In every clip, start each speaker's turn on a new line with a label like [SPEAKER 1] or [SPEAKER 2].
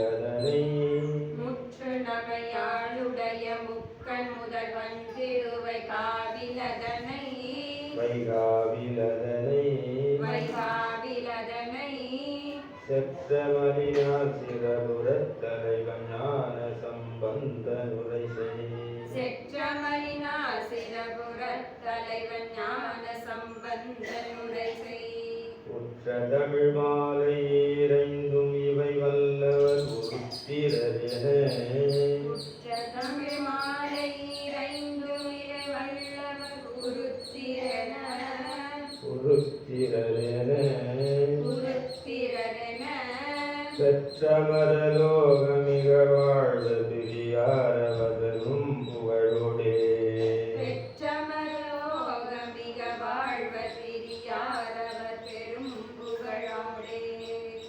[SPEAKER 1] வைகாவிலதனை
[SPEAKER 2] முற்று நகையாளுடைய முக்கண் முதல்வன் திருவை காவிலதனை.
[SPEAKER 1] வைகாவிலதனை.
[SPEAKER 2] வைகாவிலதனை.
[SPEAKER 1] செற்றமலினார் சிறபுரத் தலைவன் ஞான சம்பந்த நுரை
[SPEAKER 2] செற்றமலினா சிறபுரத் தலைவன் ஞான
[SPEAKER 1] உற்ற தமிழ் மாலை பெற்றமரலோகமிக வாழ்வ பிரியாரவதரும் புகழோடே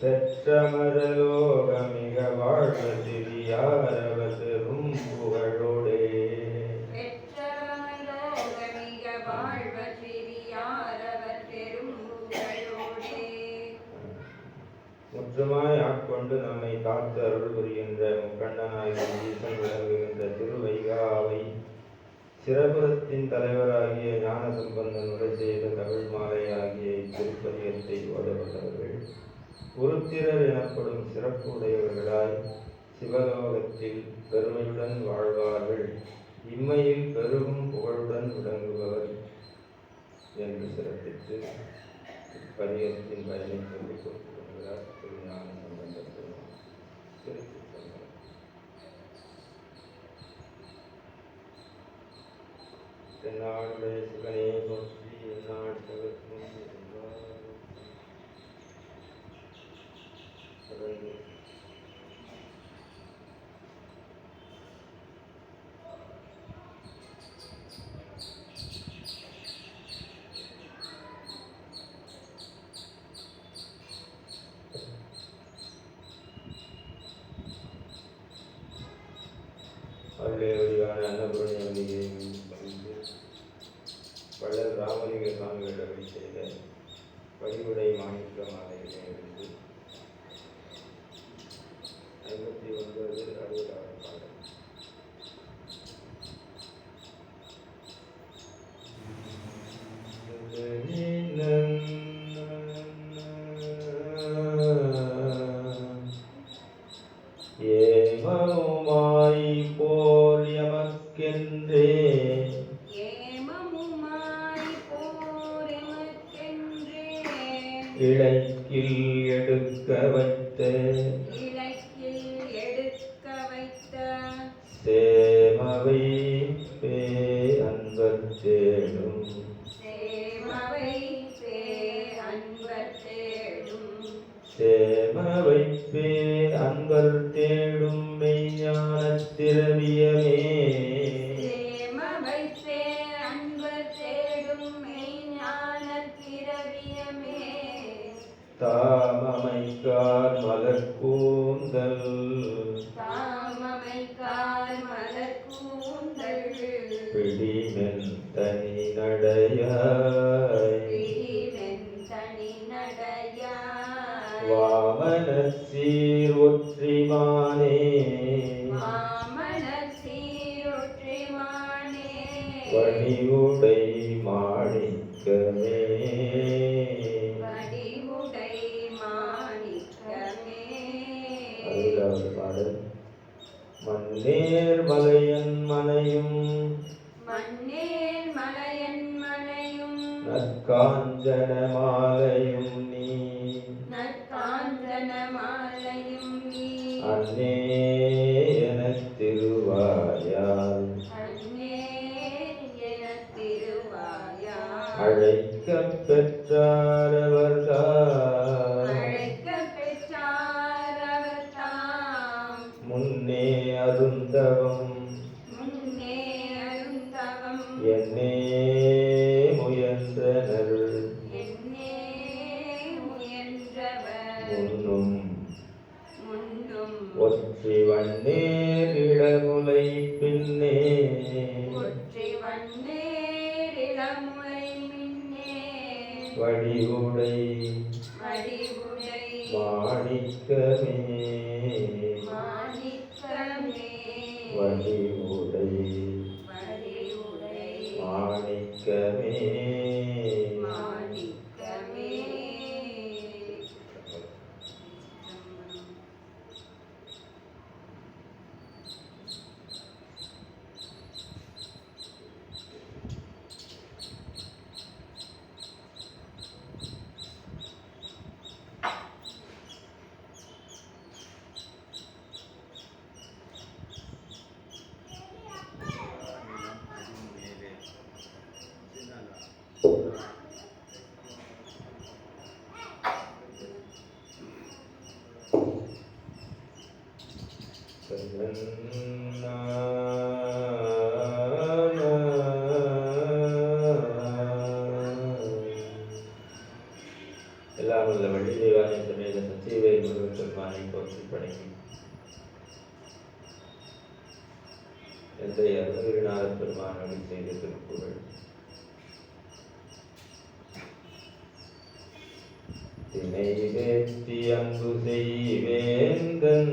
[SPEAKER 2] பெற்றமரோக மிக வாழ்வ திரியாரவர் பெரும் புகழோடே
[SPEAKER 1] அச்சமாய் ஆட்கொண்டு நம்மை காத்து அருள் புரிகின்ற முக்கண்ணனாய் ஈசன் விளங்குகின்ற திருவைகாவை சிறபுரத்தின் தலைவராகிய ஞான சம்பந்தன் உரை செய்த தமிழ் மாலை ஆகிய இத்திருப்பதியத்தை ஓதப்பட்டவர்கள் உருத்திரர் எனப்படும் சிறப்பு உடையவர்களாய் சிவலோகத்தில் பெருமையுடன் வாழ்வார்கள். இம்மையில் பெருகும் புகழுடன் விளங்குபவர் என்று சிறப்பித்து பதியத்தின் பயனை சொல்லிக் கொடுத்திருக்கிறார் திருஞான சம்பந்தர் பெருமான். திருச்சிற்றம்பலம். தென்னாடுடைய சிவனே போற்றி எந்நாடு தவிர்க்கும் ராமலிங்க சுவாமிகள் அருளி செய்த வழிவுடை மாணிக்க மாலையினை எடுத்து ஐம்பத்தி ஒன்பது அறுபதாவது பாடல். ஏமமாய் போல் எமக்கென்றே இழைக்கில் எடுக்க வைத்த
[SPEAKER 2] இலக்கில் எடுக்க வைத்த
[SPEAKER 1] சேமவை பே அன்பர் தேடும்.
[SPEAKER 2] சேமவை பே அன்பர் தேடும்.
[SPEAKER 1] சேமவை பே அன்பர் தேடும். கூந்தல். பிடிமென் தனி நடையாய் வாமன சீர் ஒற்றிமானே. பாடல் மன்னேர் மலையன் மனையும்
[SPEAKER 2] மண்ணேல் மலையன் மலையும்
[SPEAKER 1] நற்காஞ்சன மாலையும் நீ.
[SPEAKER 2] நற்காந்தன மாலையும் நீ.
[SPEAKER 1] அன்னே எனத் திருவாயால்.
[SPEAKER 2] அன்னே என திருவாயார்
[SPEAKER 1] அழைக்கப் பெற்றாரவர்கால்
[SPEAKER 2] ஒன்றும்
[SPEAKER 1] ஒற்றி வண்ணேர் இளமுலை பின்னே.
[SPEAKER 2] வடிவுடை. மாணிக்கமே
[SPEAKER 1] வடிவுடை. மாணிக்கமே. எல்லாம் உள்ள வள்ளி தேவாலய சமேத சஞ்சீவை முருகன் பெருமானை போற்றி பணங்கி எந்தை அருணகிரிநாத பெருமான் செய்த திருப்புகள் தினை வேத்தி அன்பு செய்வேந்தன்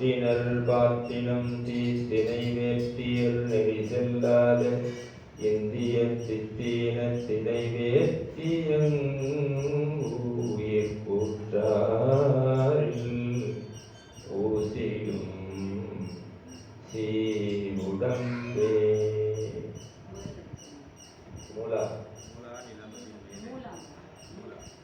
[SPEAKER 1] மாற்றினர் பாத்தினம் தீத்தினை வேற்றியல் நெறி செல்லாத. இந்திய சித்தீன தினை வேத்தியங் உயிர் கூற்றாரில் ஊசியும் சீருடம்பே. மூலா.
[SPEAKER 2] மூலம்
[SPEAKER 1] மூலா.